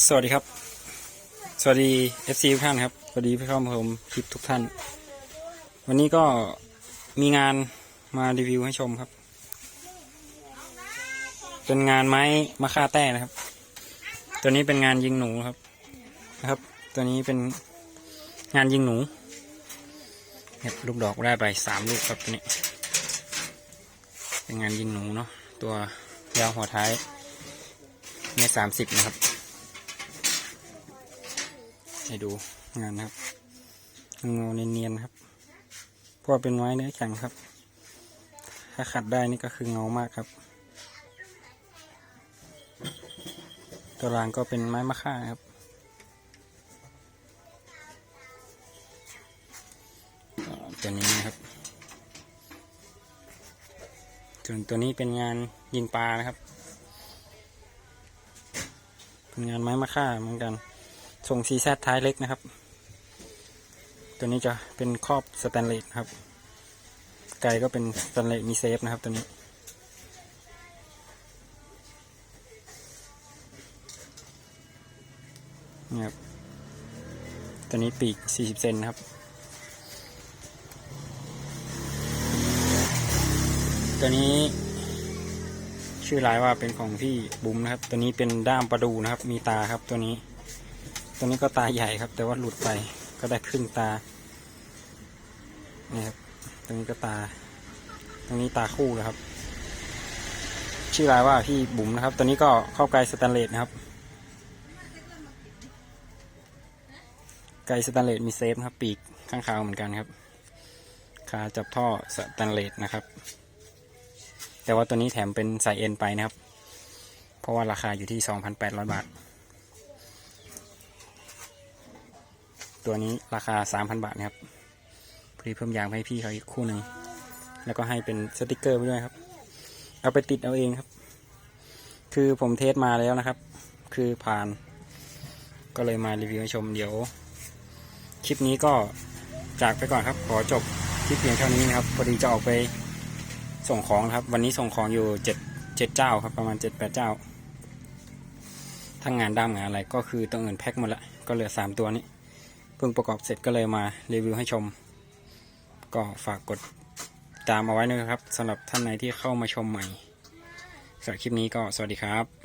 สวัสดีครับ สวัสดี FC ทุกท่านครับสวัสดีพี่ข้ามาชมคลิปทุกท่าน วันนี้ก็มีงานมารีวิวให้ชมครับ เป็นงานไม้มะค่าแต้นะครับ ตัวนี้เป็นงานยิงหนูครับนะครับ ตัวนี้เป็นงานยิงหนูเนี่ยลูกดอกได้ไปสามลูกครับตัวนี้เป็นงานยิงหนูเนาะตัวยาวหัวท้ายเมตรสามสิบนะครับ ให้ดูงานนะครับเงาเนียนๆครับเพราะเป็นไม้เนื้อแข็งครับ ถ้าขัดได้นี่ก็คือเงามากครับ ตัวรางก็เป็นไม้มะค่าครับ ตัวนี้นะครับ ส่วนตัวนี้เป็นงานยิงปลานะครับ เป็นงานไม้มะค่าเหมือนกัน ส่งซีแซท้ายเล็กนะครับ ตัวนี้จะเป็นครอบสแตนเลสครับ ไกลก็เป็นสแตนเลสมีเซฟนะครับ ตัวนี้นี่ครับตัวนี้ปีก 40 เซนนะครับ ตัวนี้ชื่อรายว่าเป็นของพี่บุ๋มนะครับ ตัวนี้เป็นด้ามประดูนะครับ มีตาครับตัวนี้ ตัวนี้ก็ตาใหญ่ครับ แต่ว่าหลุดไปก็ได้ครึ่งตานี่ครับตรงนี้ก็ตา ตรงนี้ตาคู่นะครับ ชื่อรายว่าพี่บุ๋มนะครับ ตัวนี้ก็เข้าไกลสแตนเลสนะครับ ไกลสแตนเลสมีเซฟครับ ปีกข้างคาวเหมือนกันครับขาจับท่อสแตนเลสนะครับ แต่ว่าตัวนี้แถมเป็นสายเอ็นไปนะครับ เพราะว่าราคาอยู่ที่ 2,800 บาท ตัวนี้ราคา 3,000 บาทนะครับพอดีเพิ่มยางให้พี่เขาอีกคู่หนึ่ง แล้วก็ให้เป็นสติกเกอร์ไปด้วยครับ เอาไปติดเอาเองครับ คือผมเทสมาแล้วนะครับ คือผ่าน ก็เลยมารีวิวให้ชมเดี๋ยว คลิปนี้ก็จากไปก่อนครับ ขอจบคลิปเพียงเท่านี้นะครับ พอดีจะออกไปส่งของครับ วันนี้ส่งของอยู่เจ็ดเจ็ดเจ้าครับ ประมาณเจ็ดแปดเจ้าทั้งงานด้ามงานอะไรก็คือต้องเงินแพ็คหมดละ ก็เหลือสามตัวนี้ พิ่งประกอบเสร็จก็เลยมารีวิวให้ชม ก็ฝากกดตามเอาไว้นะครับสำหรับท่านไหนที่เข้ามาชมใหม่สำหรับคลิปนี้ก็สวัสดีครับ